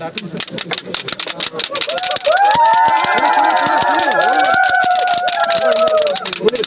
Start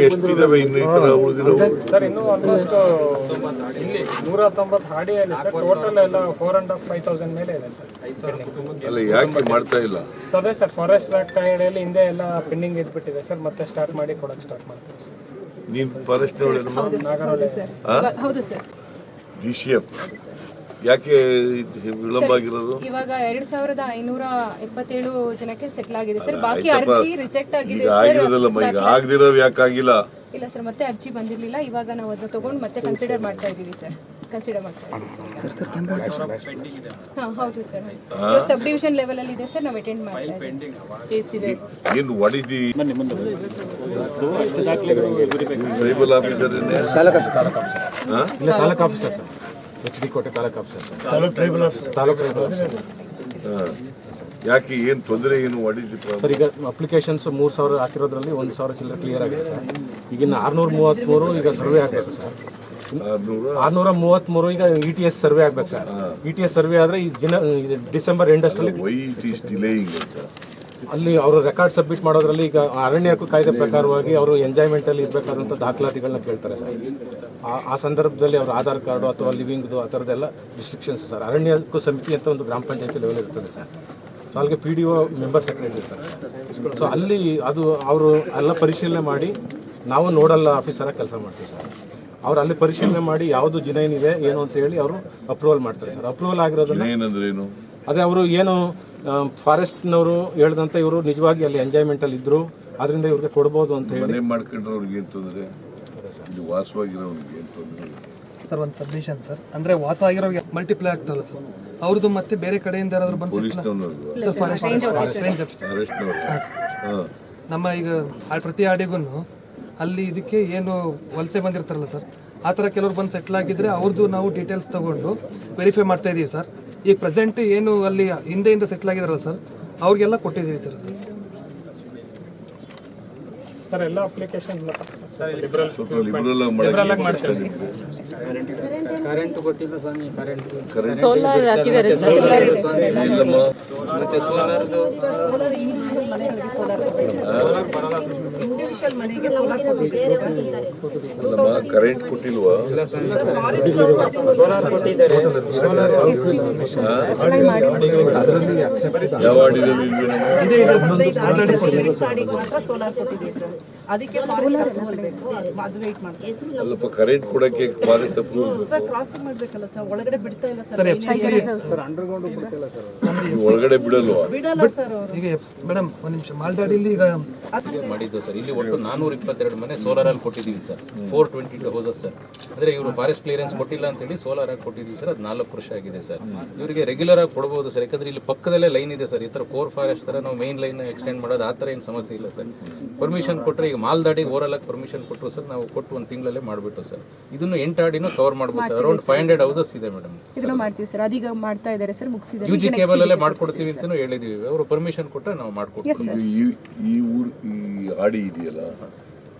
ಎಷ್ಟಿದಾವೆ ಇನ್ನು ಈ ತರ ಉಳಿದಿರೋ ಸರ್ ಇನ್ನೂ ಆಲ್ಮೋಸ್ಟ್ ಇಲ್ಲಿ ನೂರ ಹಾಡಿ ಹಾಡಿಯಲ್ಲಿ ಸರ್ ಟೋಟಲ್ ಎಲ್ಲ four and half five thousand ಮೇಲೆ ಇದೆ ಸರ್ ಅಲ್ಲ ಯಾಕೆ ಮಾಡ್ತಾ ಇಲ್ಲ ಸರ್ ಅದೇ ಸರ್ ಫಾರೆಸ್ಟ್ ಆಕ್ಟ್ ಅಡಿಯಲ್ಲಿ ಹಿಂದೆ ಎಲ್ಲ ಪೆಂಡಿಂಗ್ ಇದ್ಬಿಟ್ಟಿದೆ ಸರ್ ಮತ್ತೆ ಸ್ಟಾರ್ಟ್ ಮಾಡಿ ಕೊಡಕ್ಕೆ ಸ್ಟಾರ್ಟ್ ಮಾಡ್ತೀವಿ ಸರ್ ನೀನು ಫಾರೆಸ್ಟ್ ಹೌದು ಸರ್ ಡಿ ಸಿ ಎಫ್ ಯಾಕೆ ವಿಳಂಬ ಆಗಿರೋದು ಇವಾಗ ಎರಡ್ ಸಾವಿರದ ಐನೂರ ಎಪ್ಪತ್ತೇಳು ಜನಕ್ಕೆ ಸೆಟ್ಲ್ ಆಗಿದೆ ಸರ್. ಬಾಕಿ ಅರ್ಜಿ ರಿಜೆಕ್ಟ್ ಆಗಿದೆ ಈಗ ಆಗಿರೋದಲ್ಲಮ್ಮ ಈಗ ಆಗದಿರೋ ಯಾಕಾಗಿಲ್ಲ? ಇಲ್ಲ ಸರ್ ಮತ್ತೆ ಅರ್ಜಿ ಬಂದಿರಲಿಲ್ಲ. ಇವಾಗ ನಾವು ಅದನ್ನ ತಗೊಂಡು ಮತ್ತೆ ಕನ್ಸಿಡರ್ ಮಾಡ್ತಾ ಇದೀವಿ ಸರ್. ಕನ್ಸಿಡರ್ ಮಾಡ್ತಾ ಇದೀವಿ ಹಾ ಹೌದು ಸರ್ ಸಬ್ ಡಿವಿಷನ್ ಲೆವೆಲ್ ಅಲ್ಲಿ ಇದೆ ಸರ್ ನಾವು ಅಟೆಂಡ್ ಮಾಡ್ತಾ ಇದ್ದೀವಿ. ಏನು ವಾಡಿದಿ ಟ್ರೈಬಲ್ ಆಫೀಸರ್ ತಾಲೂಕು ಆಫೀಸರ್ ಸರ್ ಎಚ್ ಡಿ ಕೋಟೆ ತಾಲೂಕು ಆಫೀಸರ್ ಸರ್ ತಾಲೂಕು ಟ್ರೈಬಲ್ ಆಫೀಸರ್ ತಾಲೂಕು ಟ್ರೈಬಲ್ ಆಫೀಸರ್ ಯಾಕೆ ಏನು ತೊಂದರೆ ಏನು ಸರ್ ಈಗ ಅಪ್ಲಿಕೇಶನ್ಸ್ ಮೂರು ಸಾವಿರ ಹಾಕಿರೋದ್ರಲ್ಲಿ ಒಂದು ಸಾವಿರ ಚಿಲ್ಲರೆ ಕ್ಲಿಯರ್ ಆಗಿದೆ ಸರ್ ಈಗಿನ ಆರ್ನೂರ ಮೂವತ್ತ್ಮೂರು ಈಗ ಸರ್ವೆ ಆಗಬೇಕು ಸರ್ ಆರ್ನೂರ ಮೂವತ್ತ್ ಮೂರು ಈಗ ಇ ಟಿ ಎಸ್ ಸರ್ವೆ ಆಗ್ಬೇಕು sir. E T S survey ಆದ್ರೆ ಈ ದಿನ ಡಿಸೆಂಬರ್ ಅಂತ? ಅಲ್ಲಿ ಅವರು ರೆಕಾರ್ಡ್ ಸಬ್ಮಿಟ್ ಮಾಡೋದ್ರಲ್ಲಿ ಈಗ ಅರಣ್ಯ ಹಕ್ಕು ಕಾಯ್ದೆ ಪ್ರಕಾರವಾಗಿ ಅವರು ಎಂಜಾಯ್ಮೆಂಟ್ ಅಲ್ಲಿ ಇರಬೇಕಾದಂಥ ದಾಖಲಾತಿಗಳನ್ನ ಕೇಳ್ತಾರೆ ಸರ್. ಆ- ಆ ಸಂದರ್ಭದಲ್ಲಿ ಅವ್ರ ಆಧಾರ್ ಕಾರ್ಡು ಅಥವಾ ಲಿವಿಂಗ್ದು ಆ ಥರದ್ದೆಲ್ಲ ರಿಸ್ಟ್ರಿಕ್ಷನ್ಸ್ ಸರ್. ಅರಣ್ಯ ಹಕ್ಕು ಸಮಿತಿ ಅಂತ ಒಂದು ಗ್ರಾಮ ಪಂಚಾಯತಿ ಲೆವೆಲ್ ಇರ್ತದೆ ಸರ್. ಸೊ ಅಲ್ಲಿಗೆ P D O member secretary ಇರ್ತಾರೆ. ಸೊ ಅಲ್ಲಿ ಅದು ಅವರು ಎಲ್ಲ ಪರಿಶೀಲನೆ ಮಾಡಿ ನಾವು ನೋಡಲ್ಲ ಆಫೀಸರಾಗಿ ಕೆಲಸ ಮಾಡ್ತೀವಿ ಸರ್. ಅವ್ರು ಅಲ್ಲಿ ಪರಿಶೀಲನೆ ಮಾಡಿ ಯಾವುದು ಜಿನೈನ್ ಇದೆ ಏನು ಅಂತ ಹೇಳಿ ಅವರು ಅಪ್ರೂವಲ್ ಮಾಡ್ತಾರೆ ಸರ್. ಅಪ್ರೂವಲ್ ಆಗಿರೋದನ್ನ ಏನಂದ್ರೆ ಏನು? ಅದೇ ಅವರು ಏನು ಫಾರೆಸ್ಟ್ನವರು ಹೇಳಿದಂತ ಇವರು ನಿಜವಾಗಿ ಅಲ್ಲಿ ಎಂಜಾಯ್ಮೆಂಟ್ ಅಲ್ಲಿ ಇದ್ರು. ಅದರಿಂದ ಇವ್ರಿಗೆ ಕೊಡ್ಬೋದು ಅಂತ ಹೇಳಿ ಮಾಡ್ಕೊಂಡ್ರವ್ರಿಗೆ ಏನು ತೊಂದರೆ? ಇಲ್ಲಿ ವಾಸವಾಗಿರೋರಿಗೆ ಏನ್ ತೊಂದರೆ? ಸರ್ ಒಂದು ಸಬ್ಮಿಷನ್ ಸರ್. ಅಂದ್ರೆ ವಾಸ ಆಗಿರೋರಿಗೆ ಮಲ್ಟಿಪ್ಲೈ ಆಗ್ತಲ್ಲ ಸರ್. ಅವ್ರದ್ದು ಮತ್ತೆ ಬೇರೆ ಕಡೆಯಿಂದ ಯಾರಾದ್ರು ಬಂದು ಸರ್ ಫಾರೆಸ್ಟ್ ನಮ್ಮ ಈಗ ಪ್ರತಿ ಆಡಿಗೂ ಅಲ್ಲಿ ಇದಕ್ಕೆ ಏನು ವಲಸೆ ಬಂದಿರ್ತಾರಲ್ಲ ಸರ್ ಆ ಥರ ಕೆಲವ್ರು ಬಂದು ಸೆಟ್ಲ್ ಆಗಿದ್ರೆ ಅವ್ರದ್ದು ನಾವು ಡೀಟೇಲ್ಸ್ ತಗೊಂಡು ವೆರಿಫೈ ಮಾಡ್ತಾ ಇದ್ದೀವಿ ಸರ್. ಈಗ ಪ್ರೆಸೆಂಟ್ ಏನು ಅಲ್ಲಿ ಹಿಂದೆಯಿಂದ ಸೆಟ್ಲ್ ಆಗಿದಾರಲ್ಲ ಸರ್ ಅವ್ರಿಗೆಲ್ಲ ಕೊಟ್ಟಿದ್ದೀವಿ ಸರ್. ಅದು. ಸರ್. ಎಲ್ಲ ಅಪ್ಲಿಕೇಶನ್ ಸೋಲಾರ್ ಹಾಕಿದ್ದಾರೆ ಸೋಲಾರ್ ಅಲ್ಲಮ್ಮ ಕರೆಂಟ್ ಕೊಟ್ಟಿಲ್ವಾ? ಸೋಲಾರ್ ಕೊಟ್ಟಿದ್ದೀವಿ ಸರ್ ಅದಕ್ಕೆ ಅದು ವೇಟ್ ಮಾಡ್ತೀವಿ ಕರೆಂಟ್ ಕೊಡಕ್ಕೆ ಸರ್ ಕ್ರಾಸಿಂಗ್ ಮಾಡ್ಬೇಕಲ್ಲ ಸರ್? ಒಳಗಡೆ ಬಿಡ್ತಾ ಇಲ್ಲ ಸರ್ ಒಳಗಡೆ ಬಿಡಲ್ವಾ? ಬಿಡಲ್ಲ ಸರ್ ಈಗ ಮೇಡಮ್ ಒಂದು ನಿಮಿಷ. ಮಾಲ್ದಾಡಿಲಿ ಈಗ ಮಾಡಿದ್ದು ಸರ್ ಇಲ್ಲಿ ಒಟ್ಟು ನಾನೂರ ಇಪ್ಪತ್ತೆರಡು ಮನೆ ಸೋಲಾರ್ ಅಲ್ಲಿ ಕೊಟ್ಟಿದ್ದೀವಿ sir. Four twenty two houses sir. ಅಂದ್ರೆ ಇವರು ಫಾರೆಸ್ಟ್ ಕ್ಲಿಯರೆನ್ಸ್ ಕೊಟ್ಟಿಲ್ಲ ಅಂತ ಹೇಳಿ ಸೋಲಾರ್ ಆಗಿ ಕೊಟ್ಟಿದ್ದೀವಿ ಸರ್. ಅದು ನಾಲ್ಕು ವರ್ಷ ಆಗಿದೆ ಸರ್. ಇವರಿಗೆ ರೆಗ್ಯುಲರ್ ಆಗಿ ಕೊಡಬಹುದು ಸರ್. ಯಾಕಂದ್ರೆ ಇಲ್ಲಿ ಪಕ್ಕದಲ್ಲೇ ಲೈನ್ ಇದೆ ಸರ್. ಈ ತರ ಕೋರ್ ಫಾರೆಸ್ಟ್ ತರ ನಾವು ಮೇನ್ ಲೈನ್ ಎಕ್ಸ್ಟೆಂಡ್ ಮಾಡೋದು ಆ ಥರ ಏನು ಸಮಸ್ಯೆ ಇಲ್ಲ ಸರ್. ಪರ್ಮಿಷನ್ ಕೊಟ್ಟರೆ ಈಗ ಮಾಲ್ದಾಡಿ ಓರಲಾಗಿ ಪರ್ಮಿಷನ್ ಕೊಟ್ಟರು ಸರ್ ನಾವು ಕೊಟ್ಟು ಒಂದು ತಿಂಗಳಲ್ಲೇ ಮಾಡಿಬಿಟ್ಟು ಸರ್. ಇದನ್ನು ಎಂಟು ಆಡಿನೂ ಕವರ್ ಮಾಡ್ಬೋದು sir. Around five hundred houses ಇದೆ ಮೇಡಮ್. ಇದನ್ನ ಮಾಡ್ತೀವಿ ಸರ್. ಅದೀಗ ಮಾಡ್ತಾ ಇದ್ದಾರೆ ಸರ್ ಮುಗಿಸಿದ್ದಾರೆ. ಯು ಜಿ ಕೇಬಲ್ ಅಲ್ಲೇ ಮಾಡ್ಕೊಡ್ತೀವಿ ಅಂತಲೂ ಹೇಳಿದೀವಿ. ಅವರು ಪರ್ಮಿಷನ್ ಕೊಟ್ಟರೆ ನಾವು ಮಾಡ್ಕೊಡ್ತೀವಿ. ಈ ಈ ಊರ್ ಈ ಹಾಡಿ ಇದೆಯಲ್ಲ?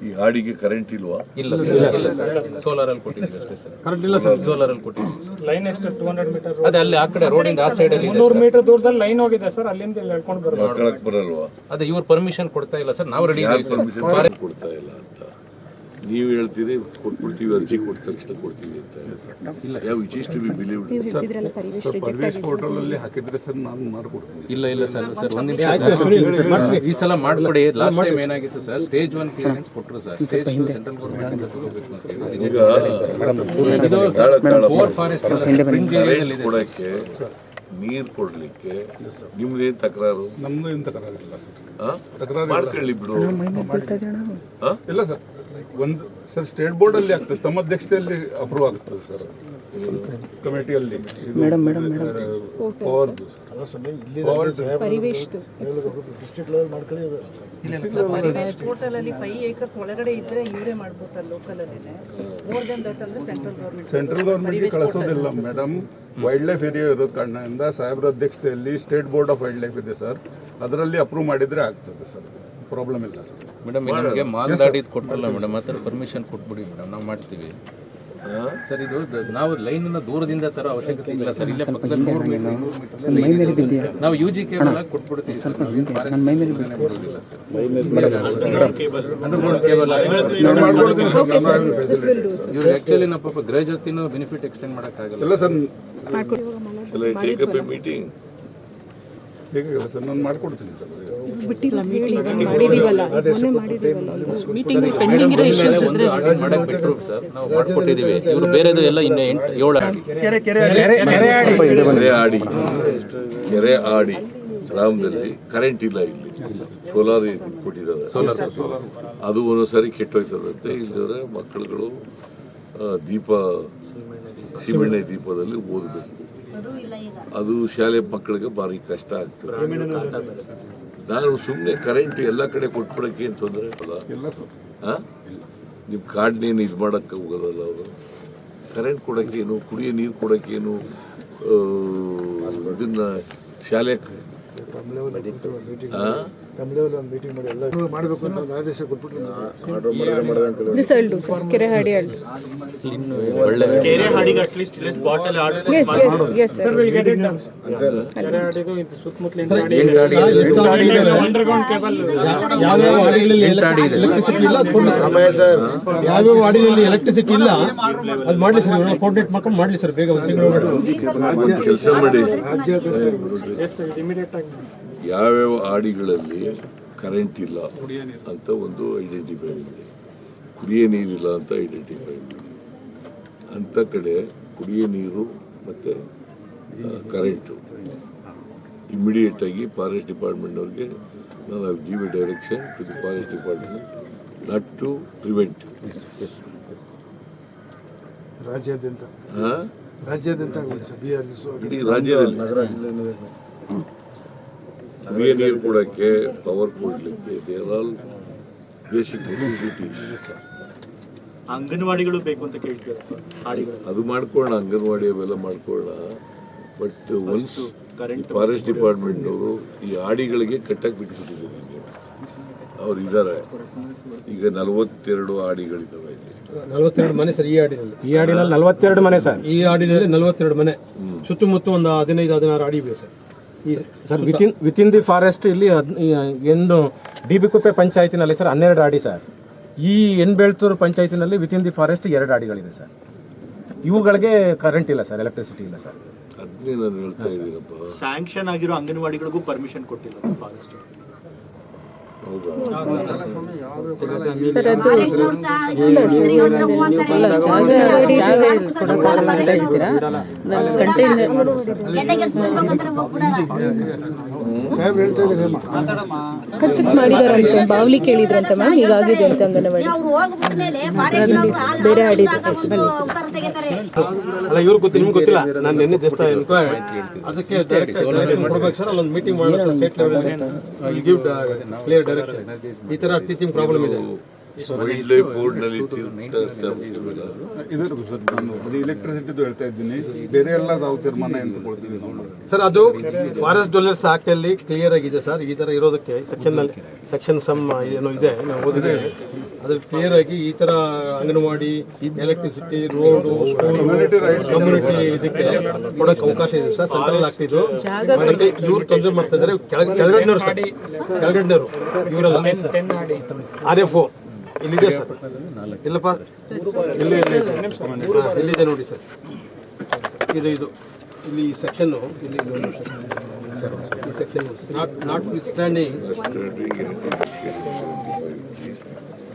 ಈ ಹಾಡಿಗೆ ಕರೆಂಟ್ ಇಲ್ವಾ? ಇಲ್ಲ ಸರ್ ಸೋಲಾರ್ ಅಲ್ಲಿ ಕೊಟ್ಟಿದ್ದೀವಿ ಅಷ್ಟೇ ಸರ್. ಕರೆಂಟ್ ಇಲ್ಲ ಸರ್. ಸೋಲಾರ್ ಅಲ್ಲಿ ಕೊಟ್ಟಿದ್ದೀವಿ. ಲೈನ್ ಎಷ್ಟು? ಟೂ ಹಂಡ್ರೆಡ್ ಮೀಟರ್ ಅದೇ ಅಲ್ಲಿ ಆ ಕಡೆ ರೋಡಿಂದ ಆ ಸೈಡ್ ಅಲ್ಲಿ ಇದೆ ನೂರು ಮೀಟರ್ ದೂರದಲ್ಲಿ ಲೈನ್ ಹೋಗಿದೆ ಸರ್ ಅಲ್ಲಿಂದ ಇಲ್ಲಿ ಹೇಳ್ಕೊಂಡು ಬರಲ್ವಾ ಅದೇ ಇವ್ರು ಪರ್ಮಿಷನ್ ಕೊಡ್ತಾ ಇಲ್ಲ ಸರ್. ನಾವು ರೆಡಿ ಇದ್ದೀವಿ ಸರ್. ಕೊಡ್ತಾ ಇಲ್ಲ ಅಂತ. ನೀವು ಹೇಳ್ತೀರಿ ಕೊಟ್ಬಿಡ್ತೀವಿ ಅರ್ಜಿ ಕೊಟ್ಟ ತಕ್ಷಣ ಕೊಡ್ತೀವಿ ಅಂತ ಯಾವ which is to be believe ನೀವು ಹೇಳ್ತಿದ್ರಲ್ಲ ಪರಿವೇಶ್ ರಿಜೆಕ್ಟ್ ಆಗಿದೆ ಪೋರ್ಟಲ್ ಹಾಕಿದ್ರೆ ಸರ್ ನಾನು ಮಾಡ್ಕೊಡ್ತೀನಿ ಇಲ್ಲ ಇಲ್ಲ ಸರ್ ಸರ್ ಒಂದು ನಿಮಿಷ ಸರ್. ಈ ಸಲ ಮಾಡ್ಕೊಡಿ ಲಾಸ್ಟ್ ಟೈಮ್ ಏನಾಗಿತ್ತು ಸರ್ ಸ್ಟೇಜ್ ಒನ್ ಕ್ಲಿಯರೆನ್ಸ್ ಕೊಟ್ಟರು sir. Stage two central government ತಗೋಬೇಕು ಅಂತ ತಾಳ ಫಾರೆಸ್ಟ್ ಎಲ್ಲ ಫ್ರಿಂಜ್ ಏರಿಯಾದಲ್ಲಿ ಇದೆ ಕೊಡಕ್ಕೆ ನೀರ್ ಕೊಡ್ಲಿಕ್ಕೆ ನಿಮ್ದೇನ್ ತಕರಾರು? ನಮ್ದು ಏನು ತಕರಾರಿಲ್ಲ ಸರ್. ತಕರಾರು ಮಾಡ್ಕೊಳ್ಳಿ ಬಿಡು? ಇಲ್ಲ ಸರ್. ಒಂದು ಸರ್ ಸ್ಟೇಟ್ ಬೋರ್ಡ್ ಅಲ್ಲಿ ಆಗ್ತದೆ. ತಮ್ಮ ಅಧ್ಯಕ್ಷತೆಯಲ್ಲಿ ಅಪ್ರೂವ್ ಆಗ್ತದೆ ಸರ್. ಕಮಿಟಿಯಲ್ಲಿ ಮೇಡಮ್ ಮೇಡಮ್ ಪರಿವೇಶ್ದು ಟೋಟಲ್ ಅಲ್ಲಿ ಫೈವ್ ಏಕರ್ಸ್ ಒಳಗಡೆ ಇದ್ರೆ ಇವರೇ ಮಾಡ್ಬೋದು ಸರ್ ಲೋಕಲ್ ಅಲ್ಲಿ ಮೋರ್ ದನ್ ದಟ್ ಅಂದ್ರೆ ಸೆಂಟ್ರಲ್ ಗೌರ್ಮೆಂಟ್ ಕಳಿಸೋದಿಲ್ಲ ಮೇಡಮ್ ವೈಲ್ಡ್ ಲೈಫ್ ಏರಿಯಾ ಇರೋ ಕಾರಣದಿಂದ ಸಾಹೇಬ್ರ ಅಧ್ಯಕ್ಷತೆಯಲ್ಲಿ state board of wild life ಇದೆ ಸರ್ ಅದರಲ್ಲಿ ಅಪ್ರೂವ್ ಮಾಡಿದ್ರೆ ಆಗ್ತದೆ ಸರ್ ಪ್ರಾಬ್ಲಮ್ ಇಲ್ಲ ಸರ್. ಮೇಡಮ್ ನಮಗೆ ಮಾಲ್ದಾಡಿದ್ ಕೊಟ್ಟಲ್ಲ ಮೇಡಮ್ ಆ ಥರ ಪರ್ಮಿಷನ್ ಕೊಟ್ಬಿಡಿ ಮೇಡಮ್ ನಾವು ಮಾಡ್ತೀವಿ. ಸರ್ ಇದು ದ- ನಾವು ಲೈನ್ ದೂರದಿಂದ ತರ ಅವಶ್ಯಕತೆ ಇಲ್ಲ ಸರ್ ಇಲ್ಲೇ ಪಕ್ಕದಲ್ಲಿ ನೂರು ಮೀಟರ್ ಇನ್ನೂರು ನಾವು ಯು ಜಿ ಕೇಬಲ್ ಆಗಿ ಕೊಟ್ಬಿಡ್ತೀವಿ ಸರ್ ಸರ್ ಇವ್ರು ಆಕ್ಚುಲಿ ನಮ್ಮ ಪಾಪ ಗೃಹ ಜೊತೆನೂ ಬೆನಿಫಿಟ್ ಎಕ್ಸ್ಟೆಂಡ್ ಮಾಡೋಕ್ಕಾಗಲ್ಲ ಇಲ್ಲ sir. Meeting Shall I take up a meeting? ಹೇಗಿಲ್ಲ ಸರ್ ನಾನು ಮಾಡ್ಕೊಡ್ತೀನಿ ಸರ್. ಬಿಟ್ಟಿಲ್ಲ. ಹೇಳಿ ಇವಾಗ ಮಾಡಿದೀವಲ್ಲ. ಮೊನ್ನೆ ಮಾಡಿದೀವಲ್ಲ. ಮೀಟಿಂಗ್ ಪೆಂಡಿಂಗ್ ಇರೋ ಮೇಲೆ ಒಂದು ಆಡಿಟ್ ಮಾಡಕ್ ಸರ್. ನಾವು ಮಾಡ್ಕೊಟ್ಟಿದೀವಿ ಇವ್ರು ಬೇರೆದು ಎಲ್ಲ ಇನ್ನು ಎಂಟು ಏಳು ಆಡಿ. ಕೆರೆ ಆಡಿ. ಕೆರೆ ಆಡಿ. ಗ್ರಾಮದಲ್ಲಿ ಕರೆಂಟ್ ಇಲ್ಲ ಇಲ್ಲಿ. ಸೋಲಾರ್ ಕೊಟ್ಟಿದ್ದಾರೆ. ಅದು ಒಂದೊಂದ್ಸರಿ ಕೆಟ್ಟೋಯ್ತದಂತೆ ಇಲ್ಲದ್ರೆ ಮಕ್ಕಳುಗಳು ದೀಪ ಸೀಮೆಣ್ಣೆ ದೀಪದಲ್ಲಿ ಓದಬೇಕು. ಅದು ಶಾಲೆ ಮಕ್ಕಳಿಗೆ ಭಾರಿ ಕಷ್ಟ ಆಗ್ತದೆ. ನಾನು ಸುಮ್ಮನೆ ಕರೆಂಟ್ ಎಲ್ಲ ಕಡೆ ಕೊಟ್ಬಿಡಕ್ಕೆ ಅಂತಂದ್ರೆ ತೊಂದರೆ ಅಲ್ಲ ಹಾಂ? ನಿಮ್ಮ ಕಾರ್ಡ್ನೇನು ಇದು ಮಾಡೋಕ್ಕೆ ಹೋಗೋದಲ್ಲ ಅವರು. ಕರೆಂಟ್ ಕೊಡೋಕ್ಕೇನು ಕುಡಿಯೋ ನೀರು ಕೊಡೋಕ್ಕೇನು ಇದನ್ನ ಶಾಲೆ ದಿಸ್ ಡೂ ಸರ್ ಕೆರೆ ಹಾಡಿ ಎಸ್ ಸರ್ ಕೆರೆ ಕೇಬಲ್ ಯಾವ ಎಲೆಕ್ಟ್ರಿಸಿಟಿ ಇಲ್ಲ ಅದು ಸರ್ ಸರ್. ಯಾವ ವಾರ್ಡಿನಲ್ಲಿ ಎಲೆಕ್ಟ್ರಿಸಿಟಿ ಇಲ್ಲ ಅದು ಮಾಡ್ಲಿ ಸರ್ ಕೋಆರ್ಡಿನೇಟ್ ಮಾಡ್ಕೊಂಡು ಮಾಡ್ಲಿ ಸರ್ ಬೇಗ ಒಂದು ತಿಂಗಳು ಕೆಲಸ ಮಾಡಿ. ಎಸ್ ಇಮಿಡಿಯೇಟ್ ಆಗಿ ಯಾವ್ಯಾವ ಆಡಿಗಳಲ್ಲಿ ಕರೆಂಟ್ ಇಲ್ಲ ಅಂತ ಒಂದು ಐಡೆಂಟಿಫೈ ಮಾಡಿ. ಕುಡಿಯ ನೀರಿಲ್ಲ ಅಂತ ಐಡೆಂಟಿಫೈ ಮಾಡಿ. ಅಂಥ ಕಡೆ ಕುಡಿಯ ನೀರು ಮತ್ತು ಕರೆಂಟು ಇಮ್ಮಿಡಿಯೇಟಾಗಿ ಆಗಿ ಫಾರೆಸ್ಟ್ ಡಿಪಾರ್ಟ್ಮೆಂಟ್ನವ್ರಿಗೆ ನಾನು give a direction to the forest department not to prevent ರಾಜ್ಯಾದ್ಯಂತ. ರಾಜ್ಯಾದ್ಯಂತ ನಗರ ರಾಜ್ಯದಲ್ಲಿ ಕುಡಿಯೋ ನೀರು ಕೊಡೋಕ್ಕೆ ಪವರ್ ಕೊಡಲಿಕ್ಕೆ ದೇರ್ ಆಲ್ ಬೇಸಿಕ್ ನೆಸೆಸಿಟಿ ಅಂಗನವಾಡಿಗಳು ಬೇಕು ಅಂತ ಕೇಳ್ತೀರ? ಅದು ಮಾಡ್ಕೊಳ್ಳೋಣ ಅಂಗನವಾಡಿ ಅವೆಲ್ಲ ಮಾಡ್ಕೊಳ್ಳೋಣ. ಬಟ್ ಒನ್ಸ್ ಫಾರೆಸ್ಟ್ ಡಿಪಾರ್ಟ್ಮೆಂಟ್ನವರು ಈ ಆಡಿಗಳಿಗೆ ಕಟ್ಟಕ್ಕೆ ಬಿಟ್ಬಿಟ್ಟಿದ್ದಾರೆ ನೀವು ಅವ್ರು ಇದ್ದಾರೆ. ಈಗ ನಲವತ್ತೆರಡು ಆಡಿಗಳಿದ್ದಾವೆ ಇಲ್ಲಿ. ನಲವತ್ತೆರಡು ಮನೆ ಸರ್ ಈ ಆಡಿನಲ್ಲಿ ಈ ಆಡಿನಲ್ಲಿ ನಲವತ್ತೆರಡು ಮನೆ ಸರ್. ಈ ಆಡಿನಲ್ಲಿ ನಲವತ್ತೆರಡು ಮನೆ. ಸುತ್ತಮುತ್ತ ಒಂದು ಹದಿನೈದು ಹದಿನಾರು ಆಡಿ ಇವೆ sir. Sir within within the forest ಇಲ್ಲಿ ಎಂದು ಡಿ ಬಿ ಕುಪ್ಪೆ ಪಂಚಾಯತಿನಲ್ಲಿ ಸರ್ ಹನ್ನೆರಡು ಆಡಿ ಸರ್. ಈ ಎನ್ಬೆಳ್ತೂರು ಪಂಚಾಯತಿನಲ್ಲಿ ವಿತಿನ್ ದಿ ಫಾರೆಸ್ಟ್ ಎರಡು ಅಡಿಗಳಿದೆ ಸರ್. ಇವುಗಳಿಗೆ ಕರೆಂಟ್ ಇಲ್ಲ ಸರ್ ಎಲೆಕ್ಟ್ರಿಸಿಟಿ ಇಲ್ಲ ಸರ್. ಸ್ಯಾಂಕ್ಷನ್ ಆಗಿರೋ ಅಂಗನವಾಡಿಗಳಿಗೂ ಪರ್ಮಿಷನ್ ಕೊಟ್ಟಿಲ್ಲ ಫಾರೆಸ್ಟ್ ಕನ್ಸ್ಟ್ರಕ್ಟ್ ಮಾಡಿದಾರಂತೆ ಬಾವ್ಲಿ ಕೇಳಿದ್ರಂತೆ ಮ್ಯಾಮ್ ಹೀಗಾಗಿದೆ ಅಂತ ಅಂಗನವಾಡಿ ಬೇರೆ ಅಲ್ಲ ಇವ್ರು ಗೊತ್ತಿಲ್ಲ ನಿಮ್ಗೆ ಗೊತ್ತಿಲ್ಲ. ನಾನು ನಿನ್ನೆ ಜಸ್ಟ್ ಅದಕ್ಕೆ direct direction ಕೊಡ್ಬೇಕು ಸರ್ ಅಲ್ಲೊಂದು ಮೀಟಿಂಗ್ ಮಾಡೋದು state level give clear direction ಈ ತರ ಟೀಚಿಂಗ್ ಪ್ರಾಬ್ಲಮ್ ಇದೆ. ವೈಲ್ಡ್ ಲೈಫ್ ಬೋರ್ಡ್ನಲ್ಲಿ ತೀರ್ಥ- ಇದೆ ಸರ್. ನಾನು ಬರೀ ಎಲೆಕ್ಟ್ರಿಸಿಟಿದು ಹೇಳ್ತಾ ಇದ್ದೀನಿ. ಬೇರೆ ಎಲ್ಲ ನಾವು ತೀರ್ಮಾನ ಏನು ನಾವು ಸರ್ ಅದು ಫಾರೆಸ್ಟ್ ಡ್ವೆಲ್ಲರ್ಸ್ ಆಕ್ಟಲ್ಲಿ ಕ್ಲಿಯರ್ ಆಗಿದೆ ಸರ್. ಈ ತರ ಇರೋದಕ್ಕೆ ಸೆಕ್ಷನ್ನಲ್ಲಿ ಸೆಕ್ಷನ್ ಸಮ್ ಏನೋ ಇದೆ. ನಾವು ಓದಿದ್ದೇವೆ. ಅದ್ರಲ್ಲಿ ಕ್ಲಿಯರ್ ಆಗಿ ಈ ತರ ಅಂಗನವಾಡಿ ಎಲೆಕ್ಟ್ರಿಸಿಟಿ ರೋಡ್ ಕಮ್ಯುನಿಟಿ ಇದಕ್ಕೆ ಕೊಡಕ್ಕೆ ಅವಕಾಶ ಇದೆ. ಸರ್ ಸೆಂಟ್ರಲ್ ಆಗ್ತಿದ್ರು ಇವ್ರು ತೊಂದರೆ ಮಾಡ್ತಾ ಇದ್ದಾರೆ ಕೆಳಗ್- ಕೆಳಗಡೆನವ್ರು ಸರ್. ಕೆಳಗಡೆನವರು. ಇವರೆಲ್ಲ. ಆರ್ ಎಫ್ ಓ ಇಲ್ಲಿದೆ ಸರ್. ಇಲ್ಲಪ್ಪ. ಇಲ್ಲಿ ಇಲ್ಲಿದೆ ನೋಡಿ ಸರ್. ಇದು ಇದು. ಇಲ್ಲಿ ಈ ಸೆಕ್ಷನ್ ಇಲ್ಲಿ ಈ section not notwithstanding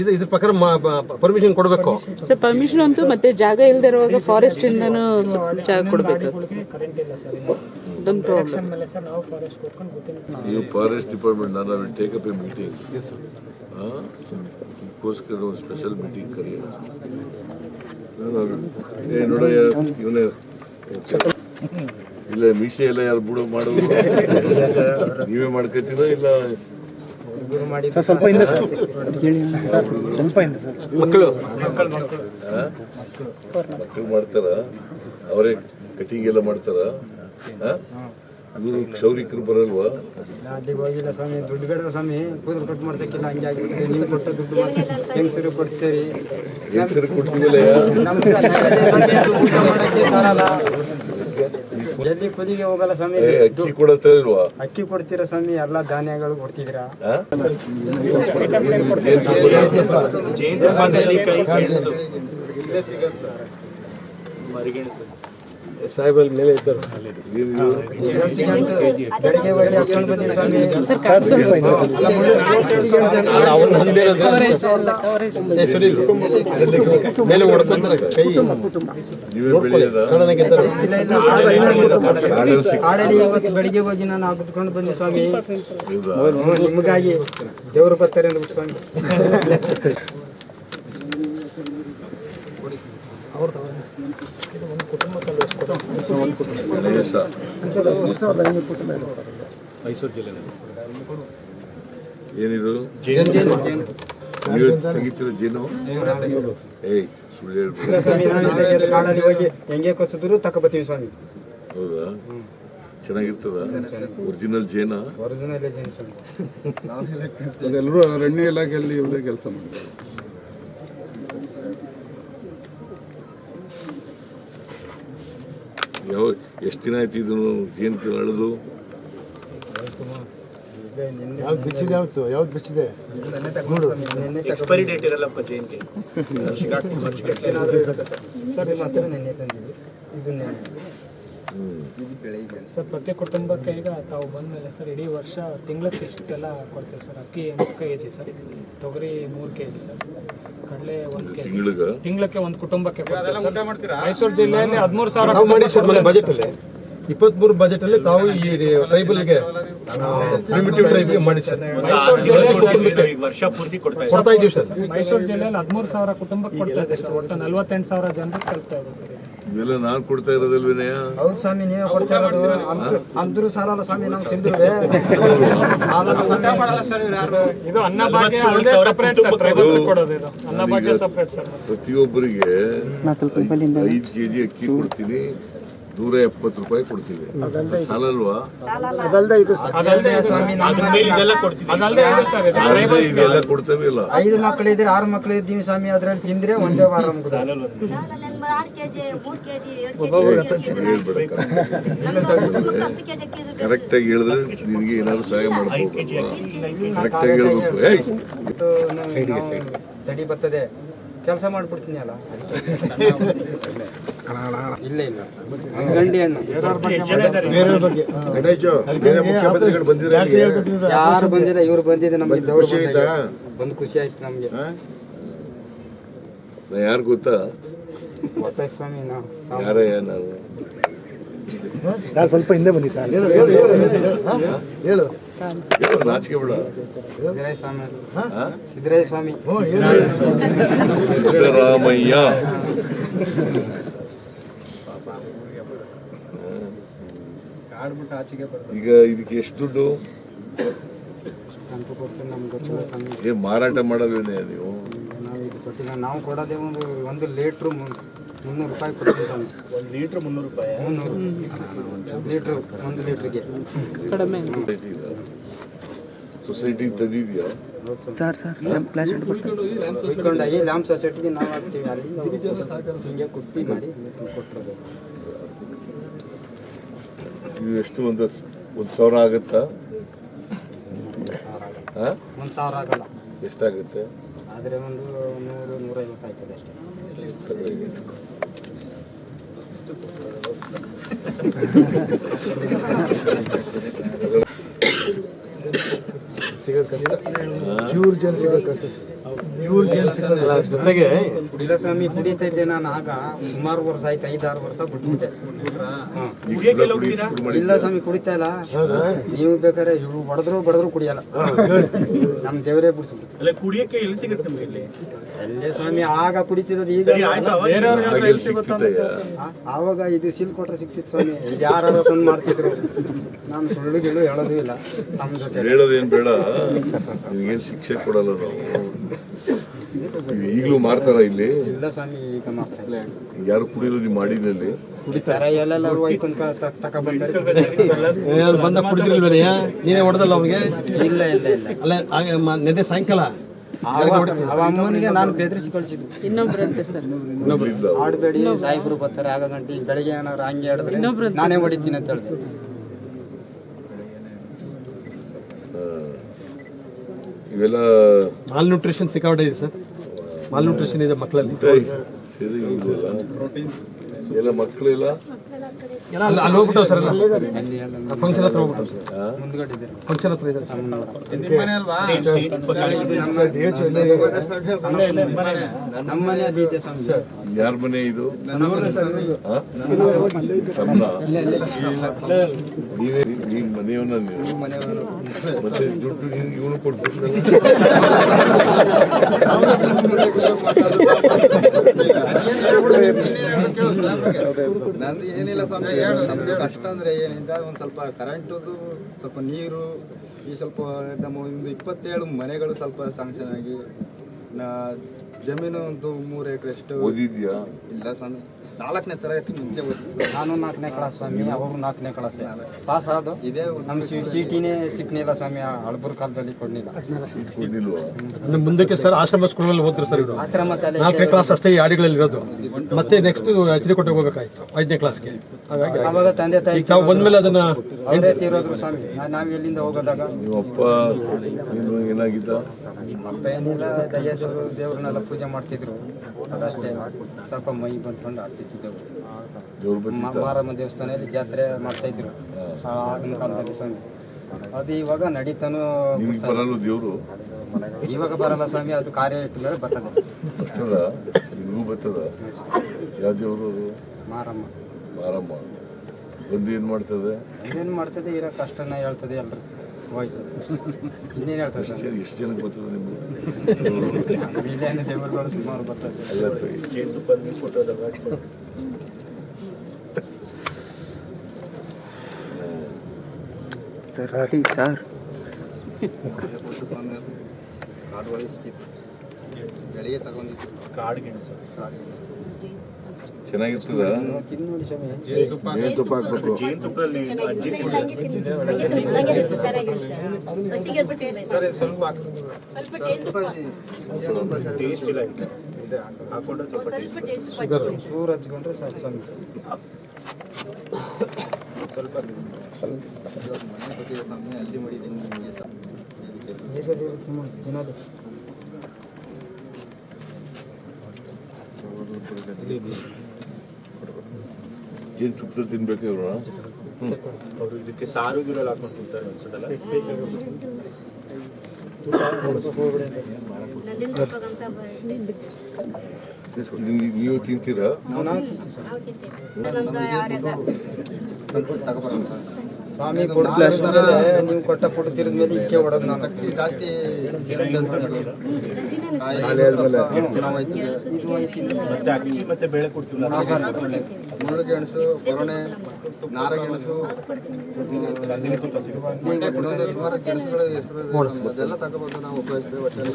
ಇದು ಇದ್ರ ಪ್ರಕಾರ ಪರ್ಮಿಷನ್ ಕೊಡಬೇಕು. ಸರ್ ಪರ್ಮಿಷನ್ ಅಂತೂ ಮತ್ತೆ ಜಾಗ ಇಲ್ಲದೆ ಇರುವಾಗ ಫಾರೆಸ್ಟ್ ಇಂದನೂ ಜಾಗ ಕೊಡಬೇಕು. ಕರೆಂಟ್ ಇಲ್ಲ ಸರ್ ಅದೊಂದು ಪ್ರಾಬ್ಲಮ್ ನಾವು ಫಾರೆಸ್ಟ್ ಡಿಪಾರ್ಟ್ಮೆಂಟ್ ನಾನು ಅಲ್ಲಿ ಟೇಕ್ ಅಪ್ ಎ ಮೀಟಿಂಗ್ ಇದಕ್ಕೋಸ್ಕರ ಒಂದು ಸ್ಪೆಷಲ್ ಮೀಟಿಂಗ್ ಕರೆಯೋಣ. ಏ ನೋಡಯ್ಯ ಇವನೇ. ಇಲ್ಲ ಮೀಸೆ ಎಲ್ಲ ಯಾರು ಬಿಡೋ ಮಾಡೋದು ನೀವೇ ಮಾಡ್ಕೋತೀರಾ ಇಲ್ಲ? ಸ್ವಲ್ಪ ಹಿಂದೆ ಸ್ವಲ್ಪ ಹಿಂದೆ ಸರ್. ಮಕ್ಕಳು? ಮಕ್ಕಳು ಮಾಡ್ತಾರ ಅವರೇ ಕಟಿಂಗ್ ಎಲ್ಲ ಮಾಡ್ತಾರ ಇವರು ಕ್ಷೌರಿಕರು ಬರಲ್ವಾ? ಹೋಗಿಲ್ಲ ಸ್ವಾಮಿ ದುಡ್ಡು ಬೇಡ ಸ್ವಾಮಿ? ಕೂದಲು ಕಟ್ ಮಾಡ್ಸಕ್ಕಿಲ್ಲ ಹಂಗೆ ಆಗಿಬಿಟ್ಟಿದೆ. ನೀವು ಕೊಟ್ಟ ದುಡ್ಡು ಹೆಂಗಸರು ಕೊಡ್ತೀರಿ? ಹೆಂಗಸರು ಕೊಡ್ತೀವಲ್ಲ ಎಲ್ಲಿ ಕುದಿಗೆ ಹೋಗಲ್ಲ ಸ್ವಾಮಿ. ಏ, ಅಕ್ಕಿ ಕೊಡತ್ತಾ ಇಲ್ವಾ? ಅಕ್ಕಿ ಕೊಡ್ತೀರಾ ಸ್ವಾಮಿ? ಎಲ್ಲಾ ಧಾನ್ಯಗಳು ಕೊಡ್ತಿದ್ದೀರಾ? ಆ? ಸಾಹೇಬ್ ಮೇಲೆ ಇದ್ದರು ಏನಿದು? ಬೆಳಿಗ್ಗೆ ಹೋಗಿ ನಂದೇ ಏ, ಸುನೀಲ್, ಮೇಲೆ ಹೊಡ್ಕೊಂತಾರೆ ಕೈ ಬೆಳಿಗ್ಗೆ ಹೋಗಿ ನಾನು ಹಾಕಿದ್ಕೊಂಡು ಬಂದೆ ಸ್ವಾಮಿ ನಿಮಗಾಗಿ ದೇವರು ಬರ್ತಾರೆ ಸ್ವಾಮಿ ಮೈಸೂರು ಜಿಲ್ಲೆನಲ್ಲಿ ಏನಿದು? ತೆಗಿತೀರ ಜೇನು. ಏಯ್ ಸುಳ್ಳು ಕಾಡಲ್ಲಿ ಹೋಗಿ ಹೆಂಗೆ ಕೊಸಿದ್ರು ತಕ ಬರ್ತೀವಿ ಸ್ವಾಮಿ. ಹೌದಾ? ಚೆನ್ನಾಗಿರ್ತದ? ಒರಿಜಿನಲ್ ಜೇನ? ಒರಿಜಿನಲ್ ಅದೆಲ್ಲರೂ ಅರಣ್ಯ ಇಲಾಖೆಯಲ್ಲಿ ಇವರೇ ಕೆಲಸ ಮಾಡ್ತಾರೆ. ಯಾವ ಎಷ್ಟು ದಿನ ಆಯ್ತು ಇದನ್ನು ಜಯಂತಿ ನಡೆದು? ಯಾವ್ದು ಬಿಚ್ಚಿದೆ ಯಾವತ್ತು ಯಾವ್ದು ಬಿಚ್ಚಿದೆ? ಎಕ್ಸ್ಪೈರಿ ಡೇಟ್ ಇರಲ್ಲಪ್ಪ ಜಯಂತಿ ಸರ್ ಮಾತ್ರ ನೆನ್ನೆ ತಂದಿದ್ವಿ ಇದನ್ನೇ. ಸರ್ ಪ್ರತಿ ಕುಟುಂಬಕ್ಕೆ ಈಗ ತಾವು ಬಂದಮೇಲೆ ಸರ್ ಇಡೀ ವರ್ಷ ತಿಂಗ್ಳಕ್ಕೆ ಇಷ್ಟೆಲ್ಲ ಕೊಡ್ತೀವಿ ಸರ್ ಅಕ್ಕಿ ಎಂಟು ಕೆ ಜಿ ಸರ್ ತೊಗರಿ ಮೂರು ಕೆ ಜಿ ಸರ್ ಕಡಲೆ ಒಂದು ಕೆ ಜಿ ತಿಂಗಳಿಗ? ತಿಂಗಳಕ್ಕೆ ಒಂದು ಕುಟುಂಬಕ್ಕೆ. ಮೈಸೂರು ಜಿಲ್ಲೆಯಲ್ಲಿ ಹದಿಮೂರು ಸಾವಿರ ಅಲ್ಲಿ ಇಪ್ಪತ್ಮೂರು ಬಜೆಟ್ ಅಲ್ಲಿ ತಾವು ಈ ಟ್ರೈಬಲ್ಗೆ ಪ್ರಿಮಿಟಿವ್ ಟ್ರೈಬ್ಗೆ ಮಾಡಿ ಸರ್ ವರ್ಷ ಪೂರ್ತಿ ಕೊಡ್ತಾ ಸರ್. ಮೈಸೂರು ಜಿಲ್ಲೆಯಲ್ಲಿ ಹದಿಮೂರು ಸಾವಿರ ಕುಟುಂಬಕ್ಕೆ ಕೊಡ್ತಾ ಇದೆ ಸರ್. ಒಟ್ಟು ನಲ್ವತ್ತೆಂಟು ಸಾವಿರ ಜನರಿಗೆ ಕಲ್ತಾ ಇದೆ ಸರ್. ಇವೆಲ್ಲ ನಾನು ಕೊಡ್ತಾ ಇರೋದಲ್ವೇನೆಯ ಹೌದು ಸ್ವಾಮಿ ನೀವೇ ಕೊಡ್ತಾ ಇರೋದು. ಅಂದ್ರು- ಅಂದ್ರು ಸಾಲಲ್ಲ ಸ್ವಾಮಿ ನಾವು ತಿಂದ್ರೆ ಇದು ಅನ್ನಭಾಗ್ಯ ಭಾಗ್ಯ ಸಪರೇಟ್ ಸರ್. ಟ್ರೈಬಲ್ಸ್ ಕೊಡೋದು ಇದು. Annabhagya separate sir. ಪ್ರತಿಯೊಬ್ಬರಿಗೆ ಐದು ಕೆಜಿ ಅಕ್ಕಿ ಕೊಡ್ತೀನಿ. ನೂರ ಎಪ್ಪತ್ತು ರೂಪಾಯಿ ಕೊಡ್ತೀವಿ. ಸಾಲಲ್ವಾ? ಅದಲ್ದೆ ಇದು. ಅದಲ್ಲದೆ ಸ್ವಾಮಿ ನಮ್ಮ ಅದಲ್ಲದೆ ಇದೆ ಸರ್. ಇದು. ಆದ್ರೆ ಇದೆಲ್ಲ ಕೊಡ್ತೇವೆ. ಇಲ್ಲ. ಐದು ಮಕ್ಕಳು ಇದ್ರೆ ಆರು ಮಕ್ಕಳು ಇದ್ದೀವಿ ಸ್ವಾಮಿ ಅದ್ರಲ್ಲಿ ತಿಂದ್ರೆ ಒಂದೇ ವಾರ ಕರೆಕ್ಟ್ ಆಗಿ ಹೇಳಿದ್ರೆ ನಿನಗೆ ಏನಾದ್ರು ಸಹಾಯ ಮಾಡ್ಬೋದು. ಕರೆಕ್ಟಾಗಿ ಹೇಳ್ಬೇಕು. ಏಯ್. ತಡಿ ಬರ್ತದೆ. ಕೆಲಸ ಮಾಡ್ಬಿಡ್ತೀನಿ ಅಲ್ಲ? ಇಲ್ಲ ಇಲ್ಲ. ಗಂಡಿ ಅಣ್ಣ. ಬೇರೆಯವ್ರ ಬಗ್ಗೆ ಬೇರೆ ಮುಖ್ಯಮಂತ್ರಿಗಳು ಬಂದಿರೋ ಯಾರು ಬಂದಿಲ್ಲ ಇವ್ರು ಬಂದಿದೆ ನಮ್ಗೆ ಬಂದು ಖುಷಿ ಆಯ್ತು? ನಮ್ಗೆ. ಯಾರು ಗೊತ್ತಾ? ಗೊತ್ತಾಯ್ತು ಸ್ವಾಮಿ ನಾವು ನಾನು ಸ್ವಲ್ಪ ಹಿಂದೆ ಬನ್ನಿ ಸರ್. ಹೇಳು. ನಾಚಿಕೆ ಬಿಡ? ಸಿದ್ದರಾಮಯ್ಯ. ಈಗ ಇದಕ್ಕೆ ಎಷ್ಟು ದುಡ್ಡು? ಮಾರಾಟ ಮಾಡೋದೇನೆ ನೀವು? ನಾವು ಕೊಡೋದೇ ಒಂದು ಒಂದು ಲೀಟ್ರು ಮುನ್ನೂರು ರೂಪಾಯಿ ಕೊಡ್ತೀವಿ ಸ್ವಾಮಿ ಒಂದು ಲೀಟ್ರ್ ಮುನ್ನೂರು ರೂಪಾಯಿ. ಮುನ್ನೂರು ಲೀಟ್ರ್ ಒಂದು ಲೀಟ್ರಿಗೆ. ಸೊಸೈಟಿ ತಂದಿದ್ಯಾ ಇಟ್ಕೊಂಡಾಗಿ ಲ್ಯಾಂಪ್ ಸೊಸೈಟಿಗೆ ನಾವು ಹಾಕ್ತೀವಿ. ಅಲ್ಲಿ ಹಿಂಗೆ ಕುಟ್ಟಿ ಮಾಡಿ ಕೊಟ್ಟರು ಇದು ಎಷ್ಟು ಒಂದು ಒಂದು ಸಾವಿರ ಆಗುತ್ತಾ? ಒಂದು ಸಾವಿರ ಆಗಲ್ಲ. ಎಷ್ಟಾಗುತ್ತೆ? ಆದರೆ ಒಂದು ನೂರು ನೂರೈವತ್ತು ಆಯ್ತದೆ ಅಷ್ಟೇ. ಸಿಗೋದು ಕಷ್ಟ. ಪ್ಯೂರ್ ಜಲ್ ಸಿಗೋದು ಕಷ್ಟ ಪ್ಯೂರ್ ಜಲ್ ಸಿಗೋದಿಲ್ಲ ಜೊತೆಗೆ ಕುಡಿಲ ಸ್ವಾಮಿ ಕುಡಿತಾ ಇದ್ದೆ ನಾನು ಆಗ ಸುಮಾರು ವರ್ಷ ಆಯ್ತು ಐದಾರು ವರ್ಷ ಬಿಟ್ಬಿಟ್ಟೆ. ಹ್ಮ್. ಈಗ ಫುಲ್ಲ ಕುಡಿ ಶುರು ಮಾಡಿ ಇಲ್ಲ ಸ್ವಾಮಿ ಕುಡಿತಾ ಇಲ್ಲ. ನೀವು ಬೇಕಾದ್ರೆ ಇವ್ರು ಬಡದ್ರು ಬಡದ್ರು ಕುಡಿಯಲ್ಲ. ನಮ್ ದೇವರೇ ಬಿಡಿಸ್ಬಿಟ್ಟು ಅಲ್ಲ ಕುಡಿಯಕ್ಕೆ ಎಲ್ಲಿ ಸಿಗುತ್ತೆ ನಮಗೆ ಇಲ್ಲಿ? ಅಲ್ಲೇ ಸ್ವಾಮಿ ಆಗ ಕುಡಿತಿದ್ದು ಈಗ ಹಾಗೆಲ್ಲ ಸಿಕ್ತಿತ್ತಯ್ಯ ಆ- ಆವಾಗ ಇದು ಸೀಲ್ ಕೊಟ್ರೆ ಸಿಕ್ತಿತ್ತು ಸ್ವಾಮಿ. ಇದು ಯಾರು ತಂದು ಮಾಡ್ತಿದ್ರು. ನಾನು ಸುಳ್ಳು ಗಿಳ್ಳು ಹೇಳೋದು ಇಲ್ಲ. ನಮ್ ಜೊತೆ. ಹೇಳೋದೇನ್ ಬೇಡ. ನಿನ್ಗೇನ್ ಶಿಕ್ಷೆ ಕೊಡಲ್ಲ ನಾವು. ಈಗಲೂ ಮಾರ್ತಾರ ಇಲ್ಲಿ? ಇಲ್ಲ ಸ್ವಾಮಿ ಈಗ ಮಾಡ್ತಾ ಇಲ್ಲ ಯಾರು ಕುಡಿಯೋದು ನೀವು ಮಾಡಿನಲ್ಲಿ ಕುಡಿತಾರೆ. ಎಲ್ಲೆಲ್ಲರೂ ಹೋಯ್ತು ಅಂತ ತಗೊಬಂತಾರೆ ಬಂದ ಕುಡಿದಿರ್ಲ್ವೇನೆ ನೀನೇ ಹೊಡೆದಲ್ಲ ಅವನಿಗೆ? ಇಲ್ಲ ಇಲ್ಲ ಇಲ್ಲ. ಅಲ್ಲ ನೆನ್ನೆ ಸಾಯಂಕಾಲ? ಅಮ್ಮನಿಗೆ ನಾನು ಬೆದರಿಸಿ ಕಳಿಸಿದ್ದು ಇನ್ನೊಬ್ರಂತೆ ಸರ್. ಆಡಬೇಡಿ ಸಾಯಿಬ್ರು ಬರ್ತಾರೆ. ಆಗ ಗಂಟೆ ಬೆಳಿಗ್ಗೆ ಏನಾದ್ರು ಹಂಗೆ ಆಡಿದ್ರೆ ನಾನೇ ಹೊಡಿತೀನಿ ಅಂತ ಹೇಳಿದೆ. ಇವೆಲ್ಲ ಮಾಲ್ ನ್ಯೂಟ್ರಿಷನ್ ಸಿಕ್ಕಾಪಟ್ಟೆ ಇದೆ ಸರ್. ಮಾಲ್ ನ್ಯೂಟ್ರಿಷನ್ ಇದೆ ಮಕ್ಕಳಲ್ಲಿ ಎಲ್ಲ ಮಕ್ಕಳೆಲ್ಲ? ಅಲ್ಲಿ ಹೋಗ್ಬಿಟ್ಟು ಸರ್ ಫಂಕ್ಷನ್ ಹತ್ರ ಹೋಗ್ಬಿಟ್ಟು ಫಂಕ್ಷನ್ ಹತ್ರ ಯಾರ ಮನೆ ಇದು? ನೀವೇ? ನೀನೇ ಮತ್ತೆ ದುಡ್ಡು ನೀನು ಇವನು ಕೊಡ್ತಿದ್ದಲ್ಲ ನಂದು ಏನಿಲ್ಲ ಸ್ವಾಮಿ. ನಮ್ಗೆ ಕಷ್ಟ ಅಂದ್ರೆ ಏನಿಂದ? ಒಂದು ಸ್ವಲ್ಪ ಕರೆಂಟ್ ಸ್ವಲ್ಪ ನೀರು ಈ ಸ್ವಲ್ಪ ನಮ್ಮ ಒಂದು ಇಪ್ಪತ್ತೇಳು ಮನೆಗಳು ಸ್ವಲ್ಪ ಸ್ಯಾಂಕ್ಷನ್ ಆಗಿ ನಾ ಜಮೀನು ಒಂದು ಮೂರು ಎಕರೆ ಅಷ್ಟು ಓದಿದ್ಯಾ? ಇಲ್ಲ ಸ್ವಾಮಿ ನಾಲ್ಕನೇ ತರಗತಿ ಮುಂಚೆ ಓದಿದ್ದು. ನಾನು ನಾಲ್ಕನೇ ಕ್ಲಾಸ್ ಸ್ವಾಮಿ ಅವರು ನಾಲ್ಕನೇ ಕ್ಲಾಸ್. ಪಾಸ್ ಆದ ಇದೇ ನಮ್ಮ ಸಿಟಿನೇ ಸಿಕ್ಕನಿಲ್ಲ ಸ್ವಾಮಿ ಹಳಬರ್ ಕಾಲದಲ್ಲಿ ಕೊಡ್ಲಿಲ್ಲ. ಮುಂದಕ್ಕೆ ಸರ್ ಆಶ್ರಮ ಸ್ಕೂಲಲ್ಲಿ ಓದ್ತಾರೆ ಸರ್ ಇವರು ಆಶ್ರಮ ಶಾಲೆ ನಾಲ್ಕನೇ ಕ್ಲಾಸ್ ಅಷ್ಟೇ ಈ ಹಾಡಿಗಳಲ್ಲಿ ಇರೋದು. ಮತ್ತೆ ನೆಕ್ಸ್ಟ್ ಎಚ್ ಡಿ ಕೊಟ್ಟೆ ಹೋಗ್ಬೇಕಾಯ್ತು ಐದನೇ ಕ್ಲಾಸ್ಗೆ. ಹಾಗಾಗಿ ಅವಾಗ ತಂದೆ ತಾಯಿ ತಾವು ಬಂದ್ಮೇಲೆ ಅದನ್ನ ಅವರೇ ತೀರೋದ್ರು ಸ್ವಾಮಿ. ನಾವು ಎಲ್ಲಿಂದ ಹೋಗೋದಾಗ? ನಿಮ್ಮಪ್ಪ ನೀನು ಏನಾಗಿದ್ದ? ಅಪ್ಪ ಏನಿಲ್ಲ ದೇವ್ರನ್ನೆಲ್ಲ ಪೂಜೆ ಮಾಡ್ತಿದ್ರು. ಅದಷ್ಟೇ. ಸ್ವಲ್ಪ ಮೈ ಬಂದ್ಕೊಂಡು ಆಡ್ತಿತ್ತು ಮಾರಮ್ಮ ದೇವಸ್ಥಾನದಲ್ಲಿ ಜಾತ್ರೆ ಮಾಡ್ತಾ ಇದ್ರು. ಆಗಿನ ಕಾಲದಲ್ಲಿ ಸ್ವಾಮಿ. ಅದು ಇವಾಗ ನಡೀತಾನು ದೇವರು ಬರಲ್ಲ ದೇವ್ರು? ಇವಾಗ ಬರಲ್ಲ ಸ್ವಾಮಿ ಅದು ಕಾರ್ಯ ಇಟ್ಟ ಮೇಲೆ ಬರ್ತದೆ. ಬರ್ತದ? ನಿಮಗೂ ಬರ್ತದ? ಯಾವ ದೇವ್ರು? ಅದು ಮಾರಮ್ಮ ಮಾರಮ್ಮ ಬಂದು ಏನ್ ಮಾಡ್ತದೆ? ಅದೇನು ಮಾಡ್ತದೆ ಇರೋ ಕಷ್ಟನ ಹೇಳ್ತದೆ ಎಲ್ರು. ಹೋಯ್ತು. ಇನ್ನೇನು ಹೇಳ್ತದೆ ಎಷ್ಟು ಜನಕ್ಕೆ ಬರ್ತದೆ ನಿಮ್ಗೆ? ಇಲ್ಲೇನು ದೇವರುಗಳು ಸುಮಾರು ಬರ್ತದೆ ಸರ್. ಕಾಡು ಗೆಣಸು ಚೆನ್ನಾಗಿರ್ತದ ಜೇನುತುಪ್ಪ ಹಾಕ್ಬೇಕು ಸ್ವಲ್ಪ ಜೇನು ತುಪ್ಪದಲ್ಲಿ ತಿನ್ಬೇಕು ಇವ್ರು? ಅವ್ರು ಇದಕ್ಕೆ ಸಾರು ಗೀರಲ್ಲಿ ಹಾಕೊಂಡು ತಿಂತಾರೆ ಅನ್ಸುತ್ತಲ್ಲ? ನೀವು- ತಿಂತೀರಾ? ಸ್ವಲ್ಪ ಸ್ವಾಮಿ ಕೊಡ್ತಾರೆ ನೀವು ಕೊಟ್ಟ ಫುಡ್ ತಿರಿದ ಮೇಲೆ ಇದಕ್ಕೆ ಹೊಡೋದು ನಾನು. ಶಕ್ತಿ ಜಾಸ್ತಿ. ಮತ್ತೆ ಅಕ್ಕಿ ಮತ್ತೆ ಬೇಳೆ ಕೊಡ್ತೀವಿ ಮುಳ್ಳು ಗೆಣಸು ಕೊರಣೆ ನಾರಗೆಣಸು ಇನ್ನೊಂದು ಸುಮಾರು ಗೆಣಸುಗಳ ಹೆಸರು. ಅದೆಲ್ಲ ತಗೋಬೇಕು ನಾವು ಉಪಯೋಗಿಸ್ತೇವೆ ಒಟ್ಟೆಲ್ಲ.